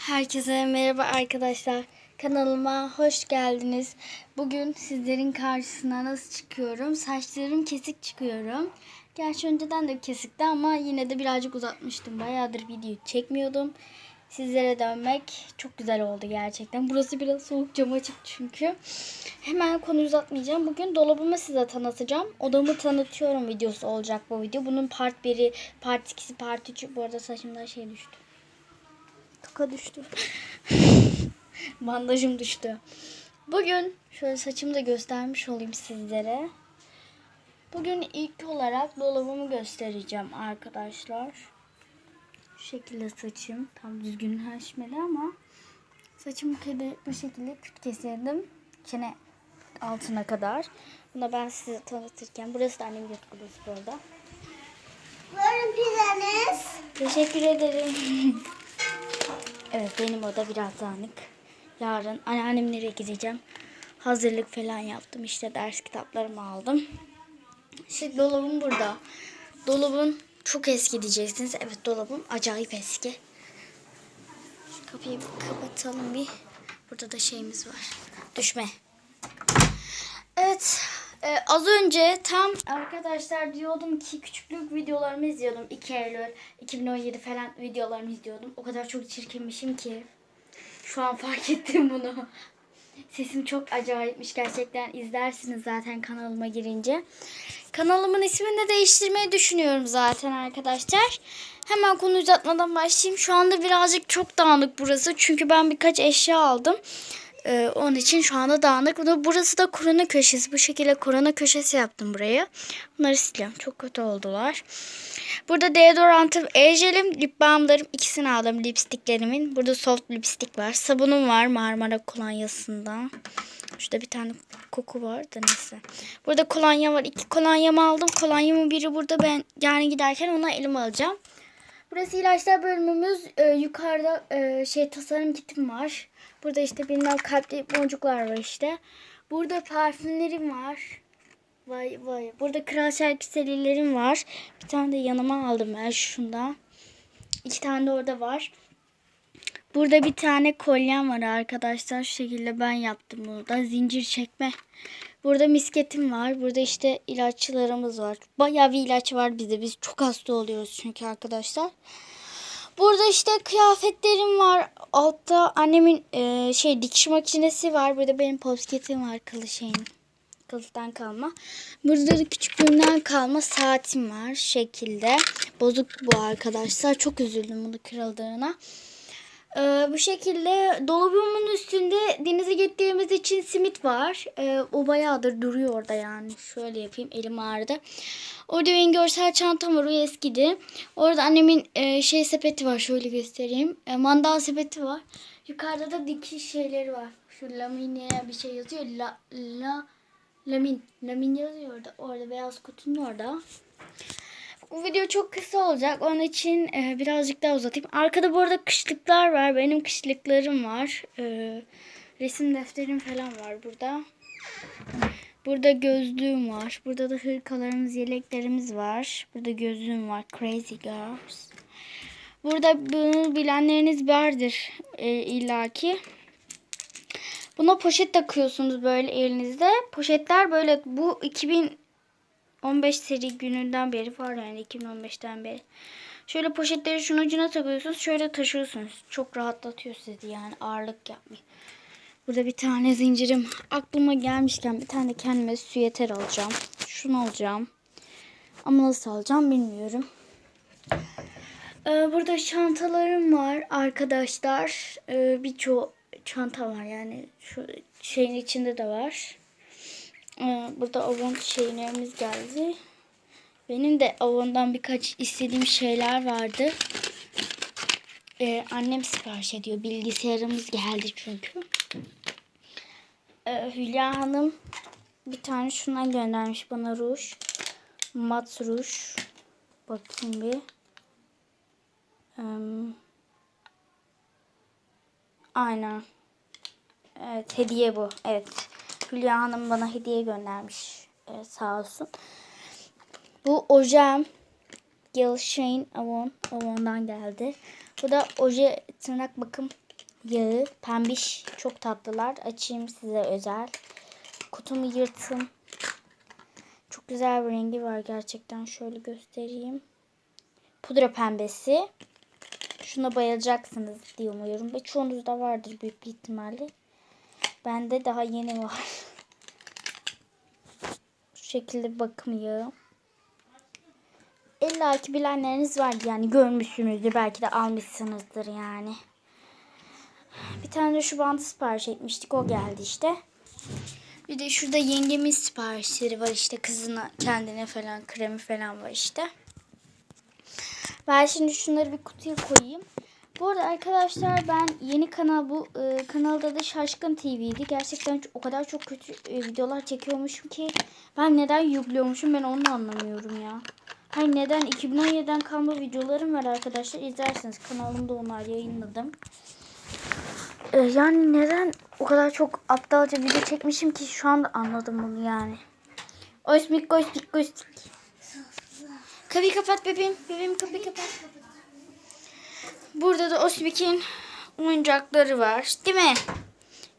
Herkese merhaba arkadaşlar. Kanalıma hoş geldiniz. Bugün sizlerin karşısına nasıl çıkıyorum? Saçlarım kesik çıkıyorum. Gerçi önceden de kesikti ama yine de birazcık uzatmıştım. Bayağıdır video çekmiyordum. Sizlere dönmek çok güzel oldu gerçekten. Burası biraz soğuk cam açık çünkü. Hemen konuyu uzatmayacağım. Bugün dolabımı size tanıtacağım. Odamı tanıtıyorum videosu olacak bu video. Bunun part 1'i, part 2'si, part 3'ü. Bu arada saçımdan şey düştü. Toka düştü. Bandajım düştü. Bugün şöyle saçımı da göstermiş olayım sizlere. Bugün ilk olarak dolabımı göstereceğim arkadaşlar. Şu şekilde saçım. Tam düzgünleşmeli ama saçımı bu şekilde küt keserdim. Çene altına kadar. Bunu ben size tanıtırken. Burası da annemin yatak odası bu arada. Buyurun pizzanız. Teşekkür ederim. evet benim oda biraz dağınık. Yarın anneannemlere gideceğim. Hazırlık falan yaptım. İşte ders kitaplarımı aldım. İşte dolabım burada. Dolabım çok eski diyeceksiniz. Evet dolabım acayip eski. Şu kapıyı kapatalım bir. Burada da şeyimiz var. Düşme. Evet. e, az önce tam arkadaşlar diyordum ki küçüklük videolarımı izliyordum. 2 Eylül 2017 falan videolarımı izliyordum. O kadar çok çirkinmişim ki. Şu an fark ettim bunu. Sesim çok acayipmiş gerçekten. izlersiniz zaten kanalıma girince. Kanalımın ismini de değiştirmeyi düşünüyorum zaten arkadaşlar. Hemen konu uzatmadan başlayayım. Şu anda birazcık çok dağınık burası. Çünkü ben birkaç eşya aldım. Ee, onun için şu anda dağınık. Burası da korona köşesi. Bu şekilde korona köşesi yaptım buraya. Bunları siliyorum. Çok kötü oldular. Burada deodorantım, ejelim, lip balmlarım ikisini aldım lipstiklerimin. Burada soft lipstik var. Sabunum var Marmara kolonyasından. Şurada bir tane koku var da neyse. Burada kolonya var. İki kolonyamı aldım. Kolonyamın biri burada. Ben yani giderken ona elime alacağım. Burası ilaçlar bölümümüz. Ee, yukarıda e, şey tasarım kitim var. Burada işte bilmem kalpli boncuklar var işte. Burada parfümlerim var. Vay vay. Burada kral şarkı serilerim var. Bir tane de yanıma aldım ben şundan. İki tane de orada var. Burada bir tane kolyem var arkadaşlar. Şu şekilde ben yaptım bunu da. Zincir çekme. Burada misketim var. Burada işte ilaççılarımız var. Bayağı bir ilaç var bizde. Biz çok hasta oluyoruz çünkü arkadaşlar. Burada işte kıyafetlerim var. Altta annemin e, şey dikiş makinesi var. Burada benim posketim var kılı şeyin. Kılıftan kalma. Burada da küçüklüğümden kalma saatim var şekilde. Bozuk bu arkadaşlar. Çok üzüldüm bunu kırıldığına. Ee, bu şekilde dolabımın üstünde denize gittiğimiz için simit var. Ee, o bayağıdır duruyor orada yani. Şöyle yapayım elim ağrıdı. Orada benim görsel çantam var o eskidi. Orada annemin e, şey sepeti var şöyle göstereyim. E, mandal sepeti var. Yukarıda da dikiş şeyleri var. Şu lamine bir şey yazıyor. La, la, lamin. Lamin yazıyor orada. Orada beyaz kutunun orada. Bu video çok kısa olacak. Onun için e, birazcık daha uzatayım. Arkada bu arada kışlıklar var. Benim kışlıklarım var. E, resim defterim falan var burada. Burada gözlüğüm var. Burada da hırkalarımız, yeleklerimiz var. Burada gözlüğüm var. Crazy Girls. Burada bunu bilenleriniz vardır e, illaki. Buna poşet takıyorsunuz böyle elinizde. Poşetler böyle bu 2000 15 seri gününden beri var yani 2015'ten beri. Şöyle poşetleri şunun ucuna takıyorsunuz. Şöyle taşıyorsunuz. Çok rahatlatıyor sizi yani ağırlık yapmıyor. Burada bir tane zincirim. Aklıma gelmişken bir tane kendime süyeter alacağım. Şunu alacağım. Ama nasıl alacağım bilmiyorum. Ee, burada çantalarım var arkadaşlar. Ee, Birçok çanta var yani. Şu şeyin içinde de var. Ee, burada Avon şeylerimiz geldi. Benim de Avon'dan birkaç istediğim şeyler vardı. Ee, annem sipariş ediyor. Bilgisayarımız geldi çünkü. Ee, Hülya Hanım bir tane şundan göndermiş bana ruj. Mat ruj. Bakayım bir. Ee, aynen. Evet hediye bu. Evet. Hülya Hanım bana hediye göndermiş. Ee, sağ olsun. Bu ojem Gilshane Avon. Avon'dan geldi. Bu da oje tırnak bakım yağı. Pembiş. Çok tatlılar. Açayım size özel. Kutumu yırtın. Çok güzel bir rengi var gerçekten. Şöyle göstereyim. Pudra pembesi. Şuna bayılacaksınız diye umuyorum. Ve çoğunuzda vardır büyük bir ihtimalle. Bende daha yeni var. Şu şekilde bir bakım. İlla ki bilenleriniz vardı yani görmüşsünüzdür. Belki de almışsınızdır yani. Bir tane de şu bandı sipariş etmiştik. O geldi işte. Bir de şurada yengemin siparişleri var işte kızına kendine falan kremi falan var işte. Ben şimdi şunları bir kutuya koyayım. Bu arada arkadaşlar ben yeni kanal bu e, kanalda da Şaşkın TV'ydi. Gerçekten o kadar çok kötü e, videolar çekiyormuşum ki ben neden yüklüyormuşum ben onu anlamıyorum ya. Hayır neden 2017'den kalma videolarım var arkadaşlar izlersiniz kanalımda onlar yayınladım. E, yani neden o kadar çok aptalca video çekmişim ki şu anda anladım bunu yani. Osmik gostik gostik. Kapıyı kapat bebeğim. Bebeğim kapıyı kapat. Burada da Osmik'in oyuncakları var. Değil mi?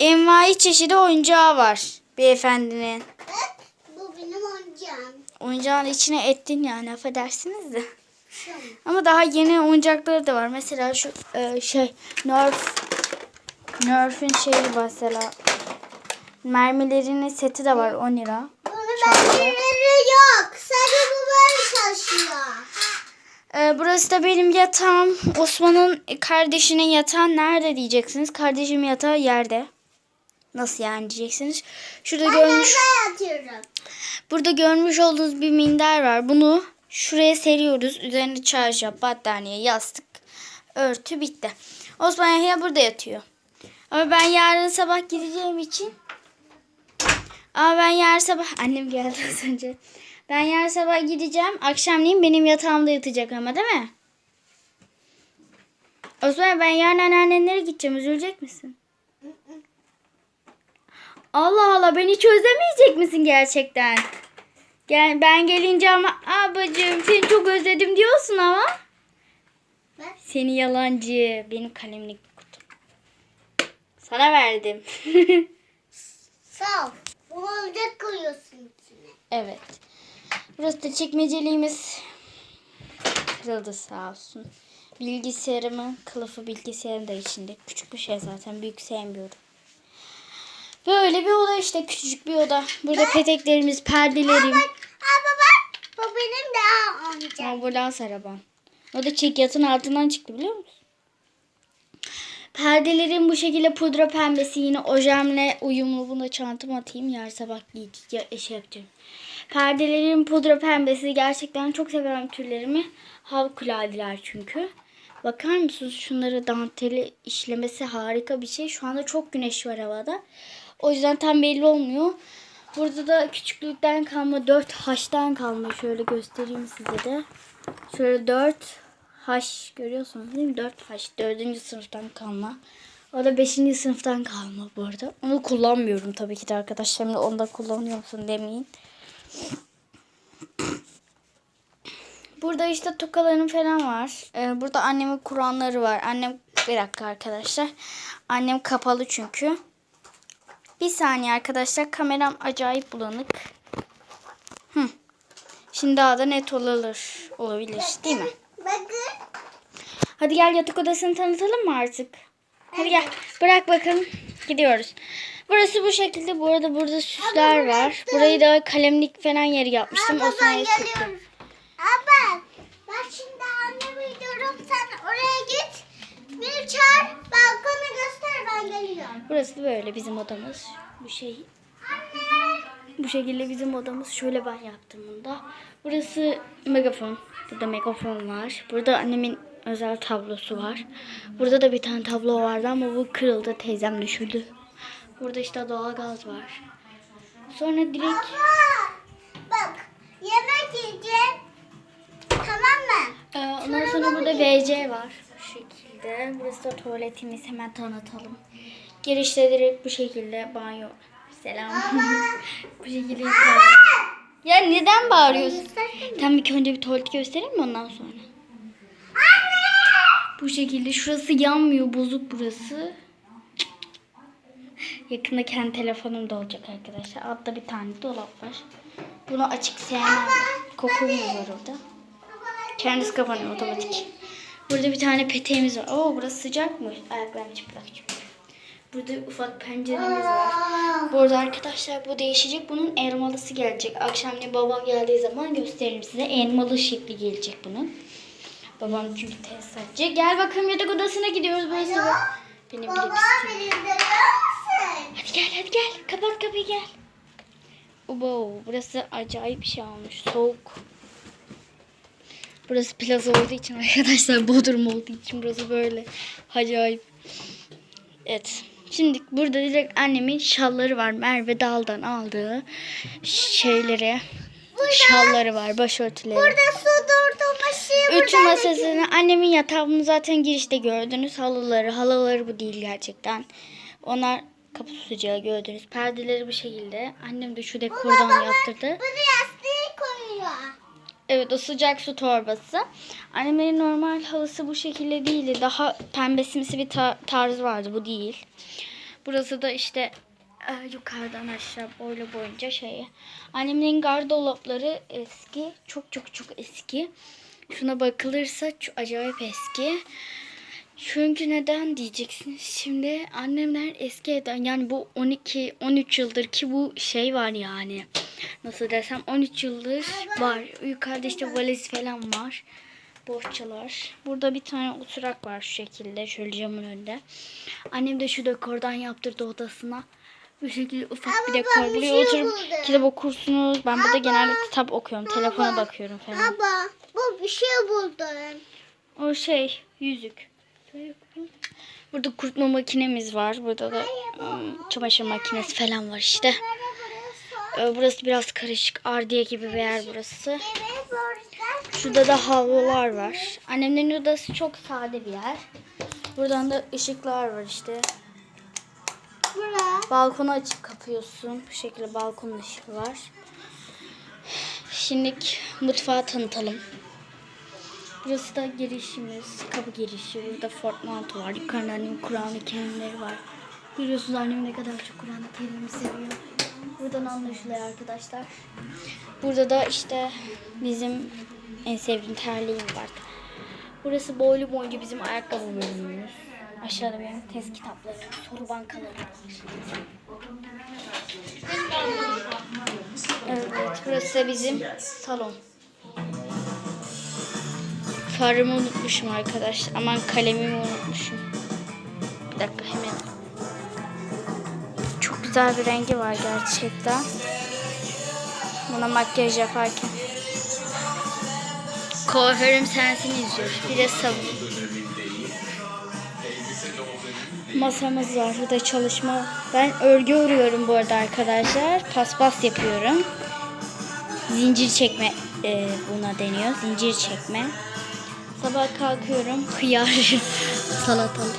Envai çeşidi oyuncağı var beyefendinin. Evet. Bu benim oyuncağım. Oyuncağın içine ettin yani affedersiniz de. Ama daha yeni oyuncakları da var. Mesela şu e, şey Nerf Nerf'in şeyi mesela mermilerinin seti de var 10 lira. Bunun benzeleri yok. Sadece bu böyle çalışıyor. Ee, burası da benim yatağım. Osman'ın kardeşinin yatağı nerede diyeceksiniz. Kardeşim yatağı yerde. Nasıl yani diyeceksiniz. Şurada Ben görmüş yatıyorum? burada görmüş olduğunuz bir minder var. Bunu şuraya seriyoruz. Üzerine çarşaf, battaniye, yastık, örtü bitti. Osman Yahya burada yatıyor. Ama ben yarın sabah gideceğim için ama ben yarın sabah annem geldi az önce. Ben yarın sabah gideceğim. Akşamleyin benim yatağımda yatacak ama değil mi? Osman ben yarın anneannenlere gideceğim. Üzülecek misin? Allah Allah beni hiç özlemeyecek misin gerçekten? Gel ben gelince ama abacığım seni çok özledim diyorsun ama. Bak. Seni yalancı. Benim kalemlik kutum. Sana verdim. Sağ ol. Bu oyuncak koyuyorsun içine. evet. Burası da çekmeceliğimiz. Kırıldı sağ olsun. Bilgisayarımın kılıfı bilgisayarın da içinde. Küçük bir şey zaten. Büyük sevmiyorum. Böyle bir oda işte. Küçücük bir oda. Burada peteklerimiz, perdelerim. Bak. Aa bak. Bu benim de oyuncağım. Ambulans araban. O da çekyatın altından çıktı biliyor musun? Perdelerin bu şekilde pudra pembesi yine ojemle uyumlu. Bunu da çantama atayım. Yarın sabah giyeceğim. Ya, şey yapacağım. Perdelerin pudra pembesi gerçekten çok seviyorum türlerimi. Harikuladiler çünkü. Bakar mısınız şunları danteli işlemesi harika bir şey. Şu anda çok güneş var havada. O yüzden tam belli olmuyor. Burada da küçüklükten kalma 4 haştan kalma. Şöyle göstereyim size de. Şöyle 4 haş görüyorsunuz değil mi? 4 haş 4. sınıftan kalma. O da 5. sınıftan kalma bu arada. Onu kullanmıyorum tabii ki de arkadaşlar. Şimdi Onu da kullanıyor musun demeyin. Burada işte tokalarım falan var. Ee, burada annemin Kur'anları var. Annem bir dakika arkadaşlar. Annem kapalı çünkü. Bir saniye arkadaşlar. Kameram acayip bulanık. Hı. Şimdi daha da net olabilir. Olabilir değil mi? Hadi gel yatak odasını tanıtalım mı artık? Hadi gel. Bırak bakalım. Gidiyoruz. Burası bu şekilde. Bu arada burada süsler var. Burayı da kalemlik falan yeri yapmıştım. O Abla ben sayede sıktım. Abla. Ben şimdi annemi gidiyorum. Sen oraya git. Bir çağır. Balkonu göster. Ben geliyorum. Burası da böyle bizim odamız. Bu şey Anne. bu şekilde bizim odamız. Şöyle ben yaptım bunu da. Burası megafon. Burada megafon var. Burada annemin özel tablosu var. Burada da bir tane tablo vardı ama bu kırıldı. Teyzem düşürdü. Burada işte doğalgaz var. Sonra direkt Abla. Bak. Yemek yiyeceğim. Tamam mı? Ee, ondan sonra burada WC var. Bu şekilde. Burası da tuvaletimiz. Hemen tanıtalım. Girişte direkt bu şekilde banyo. Selam. bu şekilde. Ya neden bağırıyorsun? Tam ilk önce bir tuvaleti göstereyim mi ondan sonra? Bu şekilde şurası yanmıyor. Bozuk burası. Yakında kendi telefonum da olacak arkadaşlar. Altta bir tane dolap var. Bunu açık sevmem. Kokum var orada. Kendisi kapanıyor otomatik. Burada bir tane peteğimiz var. Oo burası sıcakmış. Ayaklarım çıplak çünkü. Burada ufak penceremiz var. Bu arada arkadaşlar bu değişecek. Bunun elmalısı gelecek. Akşamleyin babam geldiği zaman gösteririm size. Elmalı şekli gelecek bunun. Babam çünkü tesisatçı. Gel bakalım yatak odasına gidiyoruz. Burası da benim bile Baba pisliğim. beni görüyor musun? Hadi gel hadi gel. Kapat kapıyı gel. Wow, burası acayip bir şey olmuş. Soğuk. Burası plaza olduğu için arkadaşlar Bodrum olduğu için burası böyle acayip. Evet. Şimdi burada direkt annemin şalları var. Merve Dal'dan aldığı şeyleri. Şalları var, başörtüleri. Burada su durdurma şeyi Ütü masasını annemin yatağı bunu zaten girişte gördünüz. Halıları, halıları bu değil gerçekten. Onlar kapı tutacağı gördünüz. Perdeleri bu şekilde. Annem de şu dekordan yaptırdı. Bunu yastığı koyuyor. Evet o sıcak su torbası. Annemin normal halısı bu şekilde değildi. Daha pembesimsi bir ta- tarz vardı. Bu değil. Burası da işte e, yukarıdan aşağı boylu boyunca şeyi. Annemin gardolapları eski. Çok çok çok eski. Şuna bakılırsa çok acayip eski. Çünkü neden diyeceksiniz. Şimdi annemler eski evden yani bu 12 13 yıldır ki bu şey var yani. Nasıl desem 13 yıldır var. Yukarıda işte valiz falan var. Bohçalar. Burada bir tane oturak var şu şekilde. Şöyle camın önünde. Annem de şu dekordan yaptırdı odasına. Bu şekilde ufak bir Ama dekor. bir Buraya şey oturup buldum. kitap okursunuz. Ben burada genelde kitap okuyorum. Telefona bakıyorum falan. Baba bu bir şey buldum. O şey yüzük. Burada kurutma makinemiz var. Burada da çamaşır makinesi falan var işte. Ee, Burası biraz karışık. Ardiye gibi bir yer burası. Şurada da havlular var. Annemlerin odası çok sade bir yer. Buradan da ışıklar var işte. Balkonu açıp kapıyorsun. Bu şekilde balkon ışığı var. Şimdi mutfağı tanıtalım. Burası da girişimiz, kapı girişi. Burada Fortnite var. Yukarıda annemin Kur'an-ı Kerimleri var. Görüyorsunuz annem ne kadar çok Kur'an-ı Kerim'i seviyor. Buradan anlaşılıyor arkadaşlar. Burada da işte bizim en sevdiğim terliğim var. Burası boylu boyunca bizim ayakkabı bölümümüz. Aşağıda benim test kitaplarım, soru bankalarım var. Evet, burası bizim salon. Farımı unutmuşum arkadaşlar. Aman kalemimi unutmuşum. Bir dakika hemen. Çok güzel bir rengi var gerçekten. Buna makyaj yaparken. Kuaförüm sensin izliyor. Bir de sabun. Masamız var. Burada çalışma. Ben örgü örüyorum bu arada arkadaşlar. Paspas yapıyorum. Zincir çekme e, buna deniyor. Zincir çekme. Sabah kalkıyorum. Hıyar salatalık.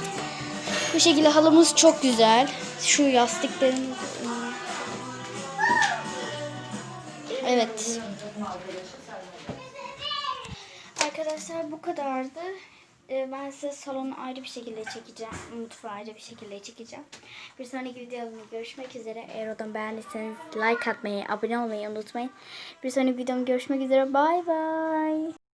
Bu şekilde halımız çok güzel. Şu yastıklarımız. Evet. Arkadaşlar bu kadardı. Ee, Ben size salonu ayrı bir şekilde çekeceğim. Mutfağı ayrı bir şekilde çekeceğim. Bir sonraki videomda görüşmek üzere. Eğer odamı beğendiyseniz like atmayı, abone olmayı unutmayın. Bir sonraki videomda görüşmek üzere. Bay bay.